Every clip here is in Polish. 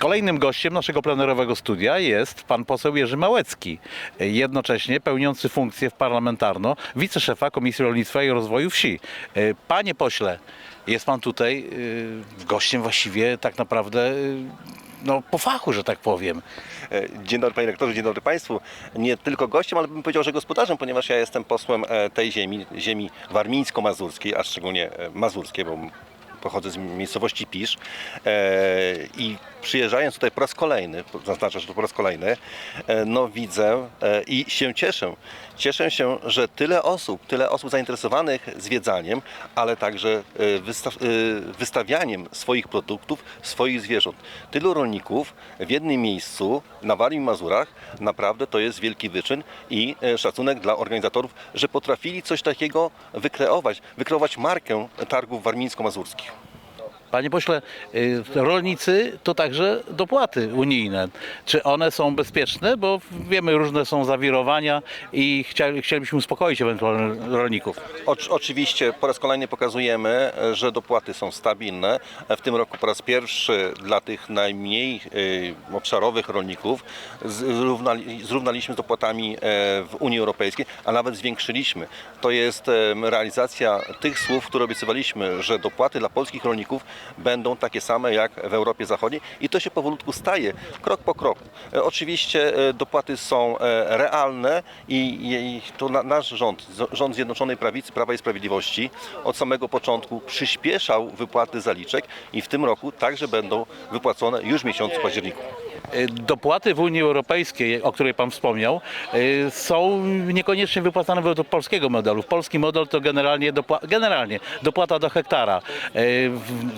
Kolejnym gościem naszego plenerowego studia jest pan poseł Jerzy Małecki, jednocześnie pełniący funkcję parlamentarną wiceszefa Komisji Rolnictwa i Rozwoju Wsi. E, Panie pośle, jest pan tutaj e, gościem właściwie tak naprawdę e, no, po fachu, że tak powiem. Dzień dobry panie rektorze, dzień dobry państwu. Nie tylko gościem, ale bym powiedział, że gospodarzem, ponieważ ja jestem posłem tej ziemi, ziemi warmińsko-mazurskiej, a szczególnie mazurskiej, bo pochodzę z miejscowości Pisz e, i przyjeżdżając tutaj po raz kolejny, zaznaczę, że to po raz kolejny, e, no widzę e, i się cieszę. Cieszę się, że tyle osób, tyle osób zainteresowanych zwiedzaniem, ale także wystaw, wystawianiem swoich produktów, swoich zwierząt. Tylu rolników w jednym miejscu na Warmii i Mazurach, naprawdę to jest wielki wyczyn i szacunek dla organizatorów, że potrafili coś takiego wykreować, wykreować markę targów warmińsko-mazurskich. Panie pośle, y, rolnicy to także dopłaty unijne. Czy one są bezpieczne? Bo wiemy, różne są zawirowania i chcieli, chcielibyśmy uspokoić ewentualnie rolników. Oczy- Oczywiście po raz kolejny pokazujemy, że dopłaty są stabilne. W tym roku po raz pierwszy dla tych najmniej e, obszarowych rolników zrównali, zrównaliśmy z dopłatami e, w Unii Europejskiej, a nawet zwiększyliśmy. To jest e, realizacja tych słów, które obiecywaliśmy, że dopłaty dla polskich rolników będą takie same jak w Europie Zachodniej i to się powolutku staje, krok po kroku. E, Oczywiście e, dopłaty są e, realne i, to na, nasz rząd, rząd Zjednoczonej Prawicy, Prawa i Sprawiedliwości od samego początku przyspieszał wypłaty zaliczek i w tym roku także będą wypłacone już w miesiącu październiku. Dopłaty w Unii Europejskiej, o której Pan wspomniał, są niekoniecznie wypłacane według polskiego modelu. Polski model to generalnie, dopła- generalnie dopłata do hektara.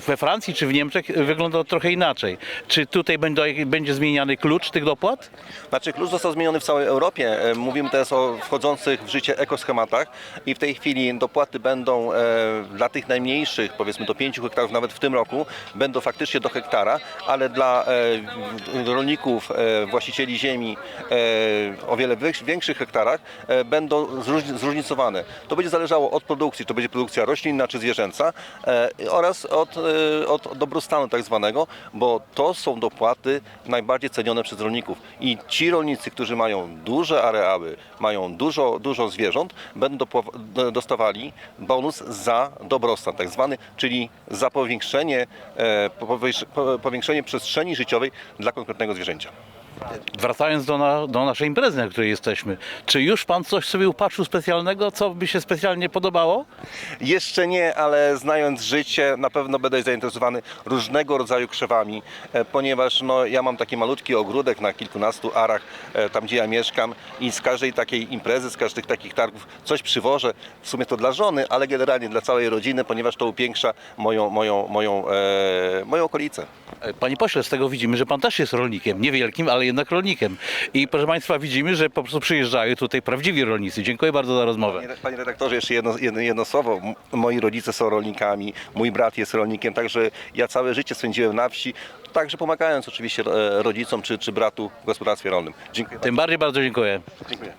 W- We Francji czy w Niemczech wygląda to trochę inaczej. Czy tutaj będzie, będzie zmieniany klucz tych dopłat? Znaczy klucz został zmieniony w całej Europie. E, Mówimy teraz o wchodzących w życie ekoschematach i w tej chwili dopłaty będą e, dla tych najmniejszych, powiedzmy do 5 hektarów nawet w tym roku, będą faktycznie do hektara, ale dla e, rolników, e, właścicieli ziemi e, o wiele większych hektarach e, będą zróżni- zróżnicowane. To będzie zależało od produkcji, to będzie produkcja roślinna czy zwierzęca e, oraz od, e, od dobrostanu tak zwanego, bo to są dopłaty najbardziej cenione przez rolników. I ci rolnicy, którzy mają duże areały, mają dużo, dużo zwierząt, będą dostawali bonus za dobrostan tak zwany, czyli za powiększenie, e, po- powiększ- po- powiększenie przestrzeni życiowej dla konkretnego zwierzęcia. Wracając do, na, do naszej imprezy, na której jesteśmy, czy już Pan coś sobie upatrzył specjalnego, co by się specjalnie podobało? Jeszcze nie, ale znając życie, na pewno będę zainteresowany różnego rodzaju krzewami, e, ponieważ no, ja mam taki malutki ogródek na kilkunastu arach, e, tam gdzie ja mieszkam i z każdej takiej imprezy, z każdych takich targów coś przywożę. W sumie to dla żony, ale generalnie dla całej rodziny, ponieważ to upiększa moją, moją, moją, e, moją okolicę. E, Panie pośle, z tego widzimy, że pan też jest rolnikiem. Niewielkim, ale jednak rolnikiem. I proszę państwa, widzimy, że po prostu przyjeżdżają tutaj prawdziwi rolnicy. Dziękuję bardzo za rozmowę. Panie- Panie redaktorze, jeszcze jedno, jedno, jedno słowo. Moi rodzice są rolnikami, mój brat jest rolnikiem, także ja całe życie spędziłem na wsi, także pomagając oczywiście e, rodzicom czy, czy bratu w gospodarstwie rolnym. Dziękuję. Tym bardziej bardzo dziękuję. Dziękuję.